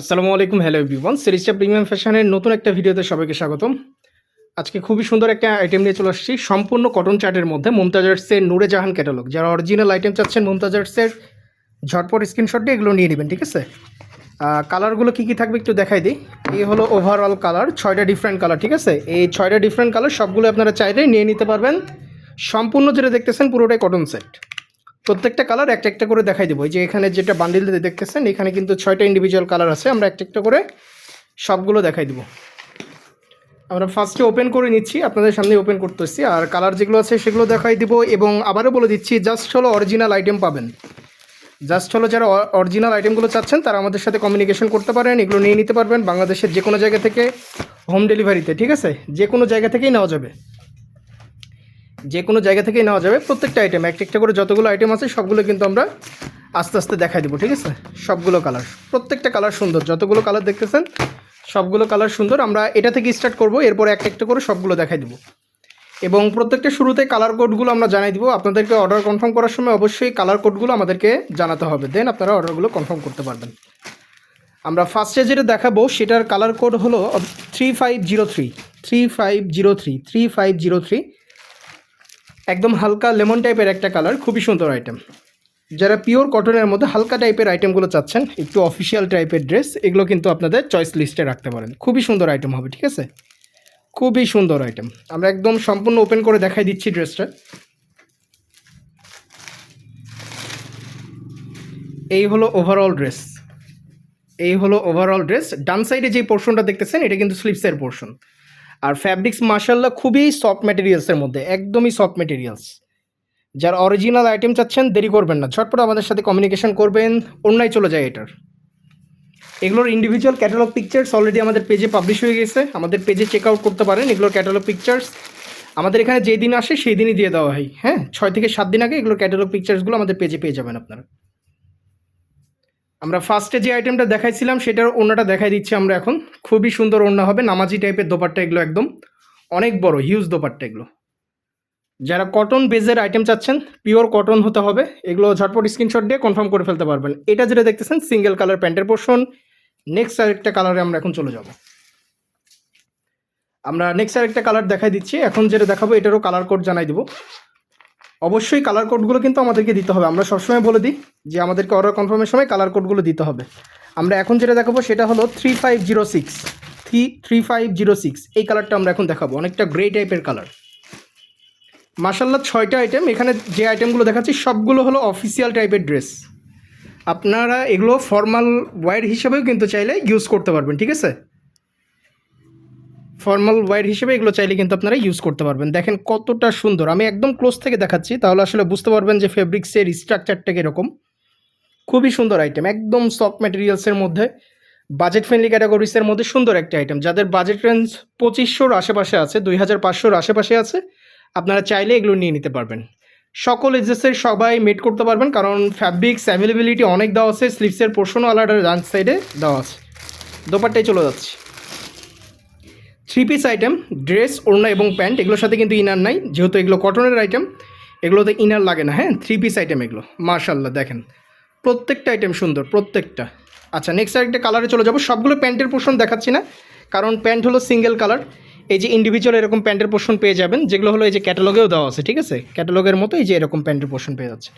আসসালামু আলাইকুম hello everyone সিরিজটা প্রিমিয়াম ফ্যাশনের নতুন একটা ভিডিওতে সবাইকে স্বাগতম। আজকে খুবই সুন্দর একটা আইটেম নিয়ে চলে আসছি। সম্পূর্ণ কটন চার্টের মধ্যে মুমতাজার্সের নূরে জাহান ক্যাটালগ যারা অরিজিনাল আইটেম চাচ্ছেন মুমতাজার্সের ঝটপট স্ক্রিনশট এগুলো নিয়ে নেবেন, ঠিক আছে? কালারগুলো কী কী থাকবে একটু দেখাই দিই। এই হলো ওভারঅল কালার ছয়টা ডিফারেন্ট কালার ঠিক আছে? এই ছয়টা ডিফারেন্ট কালার সবগুলো আপনারা চাইলে নিয়ে নিতে পারবেন। সম্পূর্ণ যেটা দেখতেছেন পুরোটাই কটন সেট প্রত্যেকটা কালার একটা একটা করে দেখাই দেবো। যে এখানে যেটা বান্ডিল দেখতেছেন, এখানে কিন্তু ছয়টা ইন্ডিভিজুয়াল কালার আছে, আমরা একটা একটা করে সবগুলো দেখাই দেবো। আমরা ফার্স্টে ওপেন করে নিচ্ছি, আপনাদের সামনে ওপেন করতেছি, আর কালার যেগুলো আছে সেগুলো দেখাই দিব, এবং আবারও বলে দিচ্ছি জাস্ট হলো অরিজিনাল আইটেম পাবেন। জাস্ট হলো যারা অরিজিনাল আইটেমগুলো চাচ্ছেন, তারা আমাদের সাথে কমিউনিকেশন করতে পারেন, এগুলো নিয়ে নিতে পারবেন, বাংলাদেশের যে কোনো জায়গা থেকে হোম ডেলিভারিতে ঠিক আছে? যে কোনো জায়গা থেকেই নেওয়া যাবে। যে কোনো জায়গা থেকেই নেওয়া যাবে প্রত্যেকটা আইটেম একটা একটা করে যতগুলো আইটেম আছে সবগুলো কিন্তু আমরা আস্তে আস্তে দেখাই দেবো, ঠিক আছে? সবগুলো কালার প্রত্যেকটা কালার সুন্দর, যতগুলো কালার দেখতেছেন, সবগুলো কালার সুন্দর। আমরা এটা থেকে স্টার্ট করব, এরপর একটা একটা করে সবগুলো দেখাই দেবো। এবং প্রত্যেকটা শুরুতে কালার কোডগুলো আমরা জানাই দিব। আপনাদেরকে অর্ডার কনফার্ম করার সময় অবশ্যই কালার কোডগুলো আমাদেরকে জানাতে হবে। দেন আপনারা অর্ডারগুলো কনফার্ম করতে পারবেন। আমরা ফার্স্টে যেটা দেখাবো, সেটার কালার কোড হলো three five zero three three five zero three three five zero three একদম হালকা লেমন টাইপের একটা কালার, খুবই সুন্দর আইটেম যারা পিওর কটনের মধ্যে হালকা টাইপের আইটেমগুলো চাচ্ছেন, একটু অফিসিয়াল টাইপের ড্রেস এগুলো কিন্তু আপনাদের চয়েস লিস্টে রাখতে পারেন। খুবই সুন্দর আইটেম হবে, ঠিক আছে? খুবই সুন্দর আইটেম আমরা একদম সম্পূর্ণ ওপেন করে দেখাই দিচ্ছি ড্রেসটা এই হলো ওভারঅল ড্রেস এই হলো ওভারঅল ড্রেস ডান সাইডে যে পোর্শনটা দেখতেছেন, এটা কিন্তু স্লিপসের পোর্শন আর ফ্যাব্রিক্স মার্শাল্লাহ খুবই সফট ম্যাটেরিয়ালসের মধ্যে, একদমই সফট ম্যাটেরিয়ালস যার অরিজিনাল আইটেম চাচ্ছেন, দেরি করবেন না। ঝটপট আমাদের সাথে কমিউনিকেশন করবেন, অন্যায় চলে যায় এটার। এগুলোর ইন্ডিভিজুয়াল ক্যাটালগ পিকচার্স অলরেডি আমাদের পেজে পাবলিশ হয়ে গেছে। আমাদের পেজে চেক আউট করতে পারেন এগুলোর ক্যাটালগ পিকচার্স আমাদের এখানে যেই দিন আসে, সেই দিনই দিয়ে দেওয়া হয়। হ্যাঁ ছয় থেকে সাত দিন আগে এগুলোর ক্যাটালগ পিকচার্সগুলো আমাদের পেজে পেয়ে যাবেন আপনারা। আমরা ফার্স্টে যে আইটেমটা দেখাইছিলাম, সেটার ওড়নাটা দেখাই দিচ্ছি আমরা এখন। খুবই সুন্দর ওড়না হবে, নামাজি টাইপের দোপাট্টা এগুলো একদম। অনেক বড় হিউজ দোপাট্টা এগুলো। যারা কটন বেজের আইটেম চাচ্ছেন পিওর কটন হতে হবে। এগুলো ঝটপট স্ক্রিনশট দিয়ে কনফার্ম করে ফেলতে পারবেন। এটা যেটা দেখতেছেন সিঙ্গেল কালার প্যান্টের পোর্শন নেক্সট আরেকটা কালারে আমরা এখন চলে যাব। আমরা নেক্সট আরেকটা কালার দেখাই দিচ্ছি। এখন যেটা দেখাবো, এটারও কালার কোড জানাই দিব। অবশ্যই কালার কোডগুলো কিন্তু আমাদেরকে দিতে হবে। আমরা সবসময় বলে দিই যে আমাদেরকে অর্ডার কনফার্মের সময় কালার কোডগুলো দিতে হবে। আমরা এখন যেটা দেখাবো সেটা হলো three five zero six three three five zero six এই কালারটা আমরা এখন দেখাবো। অনেকটা গ্রে টাইপের কালার মাসাল্লাহ ছয়টা আইটেম এখানে যে আইটেমগুলো দেখাচ্ছি, সবগুলো হলো অফিসিয়াল টাইপের ড্রেস আপনারা এগুলো ফর্মাল ওয়ার হিসাবেও কিন্তু চাইলে ইউজ করতে পারবেন, ঠিক আছে? ফর্মাল ওয়ার হিসেবে এগুলো চাইলে কিন্তু আপনারা ইউজ করতে পারবেন। দেখেন কতটা সুন্দর। আমি একদম ক্লোজ থেকে দেখাচ্ছি, তাহলে আসলে বুঝতে পারবেন যে ফেব্রিক্সের স্ট্রাকচারটা কীরকম। খুবই সুন্দর আইটেম একদম সফট ম্যাটেরিয়ালসের মধ্যে বাজেট ফ্রেন্ডলি ক্যাটাগরিসের মধ্যে সুন্দর একটা আইটেম যাদের বাজেট রেঞ্জ পঁচিশশোর আশেপাশে আছে, দুই হাজার পাঁচশোর আশেপাশে আছে, আপনারা চাইলে এগুলো নিয়ে নিতে পারবেন। সকল এজেসের সবাই মেট করতে পারবেন, কারণ ফ্যাব্রিক্স অ্যাভেলেবিলিটি অনেক দেওয়া আছে স্লিপসের পোর্শনও আলাদা ডান সাইডে দেওয়া আছে। দোপারটাই চলে যাচ্ছে। থ্রি পিস আইটেম, ড্রেস, ওড়না এবং প্যান্ট, এগুলোর সাথে কিন্তু ইনার নাই। যেহেতু এগুলো কটনের আইটেম, এগুলোতে ইনার লাগে না হ্যাঁ? থ্রি পিস আইটেম এগুলো মার্শাল্লাহ দেখেন। প্রত্যেকটা আইটেম সুন্দর, প্রত্যেকটা। আচ্ছা নেক্সট আরেকটা কালারে চলে যাব। সবগুলো প্যান্টের পোর্শন দেখাচ্ছি না, কারণ প্যান্ট হলো সিঙ্গেল কালার এই যে ইন্ডিভিজুয়াল এরকম প্যান্টের পোর্শন পেয়ে যাবেন, যেগুলো হলো এই যে ক্যাটালগেও দেওয়া আছে, ঠিক আছে? ক্যাটালগের মতো এই যে এরকম প্যান্টের পোর্শন পেয়ে যাচ্ছে।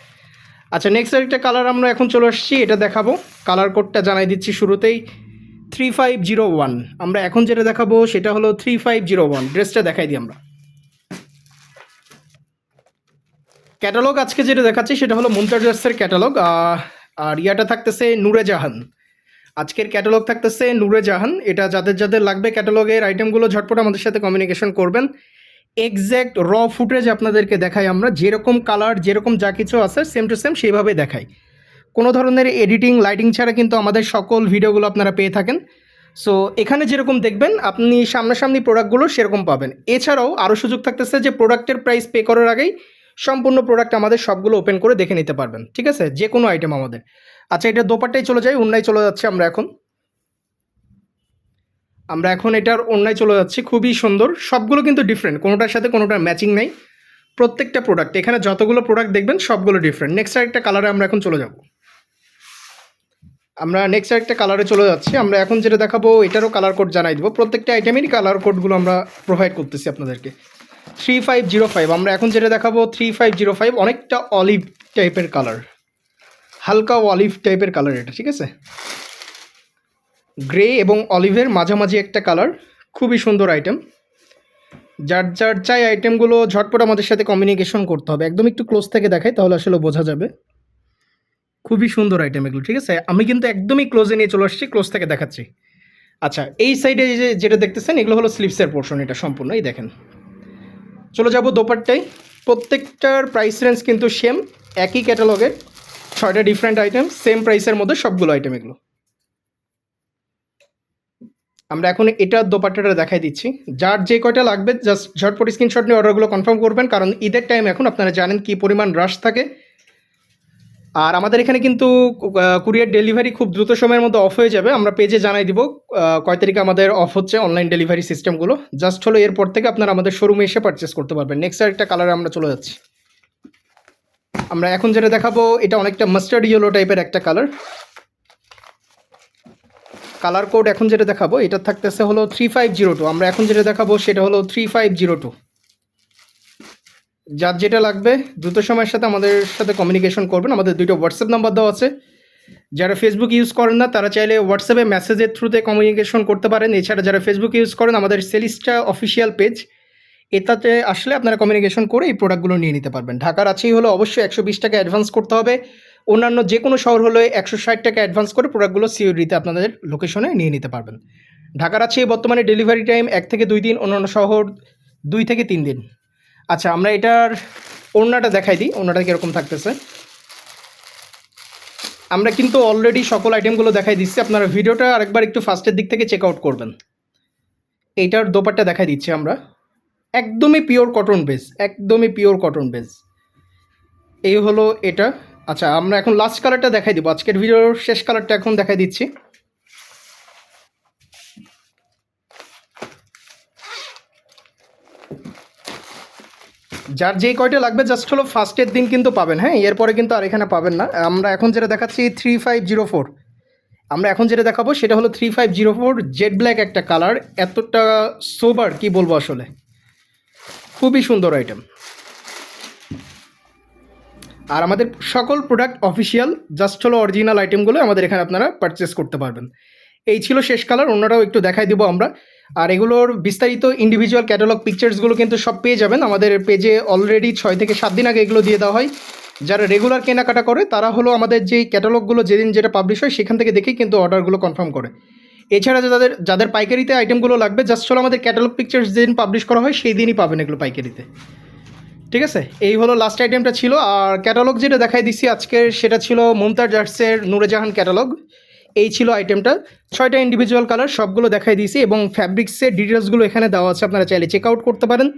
আচ্ছা নেক্সট আরেকটা কালার আমরা এখন চলে আসছি, এটা দেখাবো। কালার কোডটা জানাই দিচ্ছি শুরুতেই। থ্রি ফাইভ জিরো ওয়ান আমরা এখন যেটা দেখাবো সেটা হলো থ্রি ফাইভ জিরো ওয়ান ড্রেসটা দেখাই দিই আমরা। ক্যাটালগ আজকে যেটা দেখাচ্ছি সেটা হলো মুমতাজ ড্রেসের ক্যাটালগ। আর ইয়াটা থাকতেছে নূরে জাহান। আজকের ক্যাটালগ থাকতেছে নূরে জাহান। এটা যাদের যাদের লাগবে ক্যাটালগের আইটেমগুলো ঝটপট আমাদের সাথে কমিউনিকেশন করবেন। এক্স্যাক্ট র ফুটেজ আপনাদেরকে দেখাই আমরা। যেরকম কালার যেরকম যা কিছু আছে সেম টু সেম সেইভাবে দেখাই। কোনো ধরনের এডিটিং লাইটিং ছাড়া কিন্তু আমাদের সকল ভিডিওগুলো আপনারা পেয়ে থাকেন। সো এখানে যেরকম দেখবেন, আপনি সামনাসামনি প্রোডাক্টগুলো সেরকম পাবেন। এছাড়াও আরও সুযোগ থাকতেছে যে প্রোডাক্টের প্রাইস পে করার আগেই সম্পূর্ণ প্রোডাক্ট আমাদের সবগুলো ওপেন করে দেখে নিতে পারবেন, ঠিক আছে? যে কোনো আইটেম আমাদের। আচ্ছা এটা দোপারটাই চলে যায় অন্যায় চলে যাচ্ছে আমরা এখন। আমরা এখন এটার অন্যায় চলে যাচ্ছি, খুবই সুন্দর। সবগুলো কিন্তু ডিফারেন্ট কোনোটার সাথে কোনোটার ম্যাচিং নেই। প্রত্যেকটা প্রোডাক্ট এখানে যতগুলো প্রোডাক্ট দেখবেন, সবগুলো ডিফারেন্ট নেক্সট আরেকটা কালারে আমরা এখন চলে যাব। আমরা নেক্সট আরেকটা কালারে চলে যাচ্ছি। আমরা এখন যেটা দেখাবো, এটারও কালার কোড জানাই দেবো। প্রত্যেকটা আইটেমেরই কালার কোডগুলো আমরা প্রোভাইড করতেছি আপনাদেরকে। থ্রি ফাইভ জিরো ফাইভ আমরা এখন যেটা দেখাবো থ্রি ফাইভ জিরো ফাইভ অনেকটা অলিভ টাইপের কালার হালকা অলিভ টাইপের কালার এটা, ঠিক আছে? গ্রে এবং অলিভের মাঝামাঝি একটা কালার খুবই সুন্দর আইটেম যার যার চাই আইটেমগুলো ঝটপট আমাদের সাথে কমিউনিকেশন করতে হবে। একদম একটু ক্লোজ থেকে দেখাই, তাহলে আসলে বোঝা যাবে। খুবই সুন্দর আইটেম এগুলো, ঠিক আছে? আমি কিন্তু একদমই ক্লোজে নিয়ে চলে আসছি ক্লোজ থেকে দেখাচ্ছি। আচ্ছা এই সাইডে যে, যেটা দেখতেছেন, এগুলো হলো স্লিপসের পোর্শন এটা সম্পূর্ণ, এই দেখেন। চলে যাব দোপাট্টাই প্রত্যেকটার প্রাইস রেঞ্জ কিন্তু সেম একই ক্যাটালগের ছয়টা ডিফারেন্ট আইটেম সেম প্রাইসের মধ্যে সবগুলো আইটেম এগুলো। আমরা এখন এটার দোপাট্টাটা দেখাই দিচ্ছি। যার যে কয়টা লাগবে জাস্ট ঝটপট স্ক্রিনশট নিয়ে অর্ডারগুলো কনফার্ম করবেন, কারণ ঈদের টাইম এখন আপনারা জানেন কি পরিমাণ রাশ থাকে। আর আমাদের এখানে কিন্তু কুরিয়ার ডেলিভারি খুব দ্রুত সময়ের মধ্যে অফ হয়ে যাবে। আমরা পেজে জানাই দিব কয় তারিখে আমাদের অফ হচ্ছে অনলাইন ডেলিভারি সিস্টেমগুলো জাস্ট হলো এরপর থেকে আপনারা আমাদের শোরুমে এসে পারচেস করতে পারবেন। নেক্সট আরেকটা কালারে আমরা চলে যাচ্ছি। আমরা এখন যেটা দেখাবো, এটা অনেকটা মাস্টার্ড ইয়েলো টাইপের একটা কালার কালার কোড এখন যেটা দেখাবো, এটা থাকতেছে হলো থ্রি ফাইভ জিরো টু আমরা এখন যেটা দেখাবো, সেটা হলো থ্রি ফাইভ জিরো টু যার যেটা লাগবে, দ্রুত সময়ের সাথে আমাদের সাথে কমিউনিকেশন করবেন। আমাদের দুটো হোয়াটসঅ্যাপ নাম্বার দেওয়া আছে। যারা ফেসবুক ইউজ করেন না, তারা চাইলে হোয়াটসঅ্যাপে মেসেজের থ্রুতে কমিউনিকেশন করতে পারেন। এছাড়া যারা ফেসবুক ইউজ করেন, আমাদের সেলিস্টা অফিসিয়াল পেজ এটাতে আসলে আপনারা কমিউনিকেশন করে এই প্রোডাক্টগুলো নিয়ে নিতে পারবেন। ঢাকার আছেই হলো অবশ্যই একশো বিশ টাকা অ্যাডভান্স করতে হবে। অন্যান্য যে কোনো শহর হলে একশো ষাট টাকা অ্যাডভান্স করে প্রোডাক্টগুলো সিওরিতে আপনাদের লোকেশনে নিয়ে নিতে পারবেন। ঢাকার আছে বর্তমানে ডেলিভারি টাইম এক থেকে দুই দিন, অন্যান্য শহর দুই থেকে তিন দিন। আচ্ছা আমরা এটার ওড়নাটা দেখাই দিই, ওড়নাটা কীরকম থাকতেছে। আমরা কিন্তু অলরেডি সকল আইটেমগুলো দেখাই দিচ্ছি, আপনারা ভিডিওটা আরেকবার একটু ফার্স্টের দিক থেকে চেক আউট করবেন। এইটার দোপারটা দেখাই দিচ্ছি আমরা। একদমই পিওর কটন বেস একদমই পিওর কটন বেস এই হলো এটা। আচ্ছা আমরা এখন লাস্ট কালারটা দেখাই দিব। আজকের ভিডিওর শেষ কালারটা এখন দেখাই দিচ্ছি। যার যেই কয়টা লাগবে জাস্ট হলো ফার্স্টের দিন কিন্তু পাবেন হ্যাঁ? এরপরে কিন্তু আর এখানে পাবেন না। আমরা এখন যেটা দেখাচ্ছি থ্রি ফাইভ জিরো ফোর আমরা এখন যেটা দেখাবো, সেটা হলো three five zero four jet black একটা কালার এতটা সোবার কি বলব আসলে? খুবই সুন্দর আইটেম আর আমাদের সকল প্রোডাক্ট অফিসিয়াল জাস্ট হলো অরিজিনাল আইটেমগুলো আমাদের এখানে আপনারা পারচেস করতে পারবেন। এই ছিল শেষ কালার অন্যটাও একটু দেখাই দিব আমরা। আর এগুলোর বিস্তারিত ইন্ডিভিজুয়াল ক্যাটালগ পিকচার্সগুলো কিন্তু সব পেয়ে যাবেন। আমাদের পেজে অলরেডি ছয় থেকে সাত দিন আগে এগুলো দিয়ে দেওয়া হয়। যারা রেগুলার কেনাকাটা করে, তারা হলো আমাদের যেই ক্যাটালগুলো যেদিন যেটা পাবলিশ হয়, সেখান থেকে দেখেই কিন্তু অর্ডারগুলো কনফার্ম করে। এছাড়া যাদের যাদের পাইকারিতে আইটেমগুলো লাগবে জাস্ট হলো আমাদের ক্যাটালগ পিকচার্স যেদিন পাবলিশ করা হয়, সেই দিনই পাবেন এগুলো পাইকারিতে। ঠিক আছে? এই হলো লাস্ট আইটেমটা ছিল। আর ক্যাটালগ যেটা দেখাই দিচ্ছি আজকের, সেটা ছিল মমতাজ জার্সের নুরেজাহান ক্যাটালগ এই ছিল আইটেমটা ছয়টা ইন্ডিভিজুয়াল কালার সবগুলো দেখাই দিয়েছি এবং ফ্যাব্রিক্সের ডিটেলসগুলো এখানে দেওয়া আছে, আপনারা চাইলে চেক আউট করতে পারেন।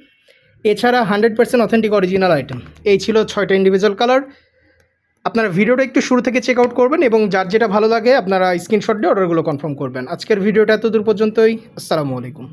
এছাড়া hundred percent authentic original item এই ছিল ছয়টা ইন্ডিভিজুয়াল কালার আপনারা ভিডিওটা একটু শুরু থেকে চেক আউট করবেন এবং যার যেটা ভালো লাগে, আপনারা স্ক্রিনশট দিয়ে অর্ডারগুলো কনফার্ম করবেন। আজকের ভিডিওটা এত দূর পর্যন্তই। আসসালামু আলাইকুম।